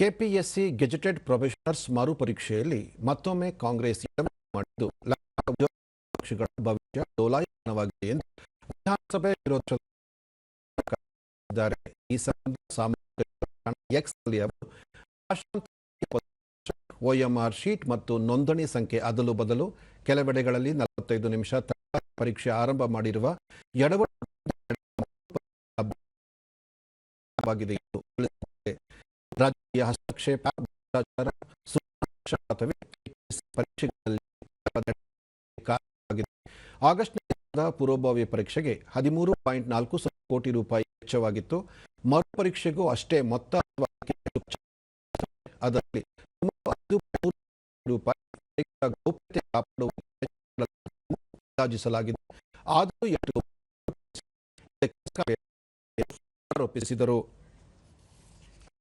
KPSC gazetted ಪ್ರೊಫೆಷನರ್ಸ್ ಮರುಪರೀಕ್ಷೆಯಲ್ಲಿ ಮತ್ತೊಮ್ಮೆ ಕಾಂಗ್ರೆಸ್ ಮಾಡಿದ್ದು ಪಕ್ಷಗಳ ಭವಿಷ್ಯ ಡೋಲಾಯಮಾನವಾಗಿದೆ ಎಂದು ವಿಧಾನಸಭೆ ವಿರೋಧ ಈ ಸಂಬಂಧ ಸಾಮಾಜಿಕ ಒಎಂಆರ್ ಶೀಟ್ ಮತ್ತು ನೋಂದಣಿ ಸಂಖ್ಯೆ ಅದಲು ಬದಲು ಕೆಲವೆಡೆಗಳಲ್ಲಿ ನಲವತ್ತೈದು ನಿಮಿಷ ಪರೀಕ್ಷೆ ಆರಂಭ ಮಾಡಿರುವ ಎಡವಟ್ಟು. ರಾಜಕೀಯ ಹಸ್ತಕ್ಷೇಪ, ಭ್ರಷ್ಟಾಚಾರ KPSC ಪರೀಕ್ಷೆಗಳಲ್ಲಿ ಆಗಸ್ಟ್ ಆಗಸ್ಟ್ನಲ್ಲಿ ಪೂರ್ವಭಾವಿ ಪರೀಕ್ಷೆಗೆ ಹದಿಮೂರು ಪಾಯಿಂಟ್ ನಾಲ್ಕು ಸೊನ್ನೆ ಕೋಟಿ ರೂಪಾಯಿ ವೆಚ್ಚವಾಗಿತ್ತು. ಮರುಪರೀಕ್ಷೆಗೂ ಅಷ್ಟೇ ಮೊತ್ತ ಅಥವಾ ಅದರಲ್ಲಿ ಮೂರು ಗೌಪ್ಯತೆ ಕಾಪಾಡುವ ಅಂದಾಜಿಸಲಾಗಿದೆ ಆದರೂ ಆರೋಪಿಸಿದರು.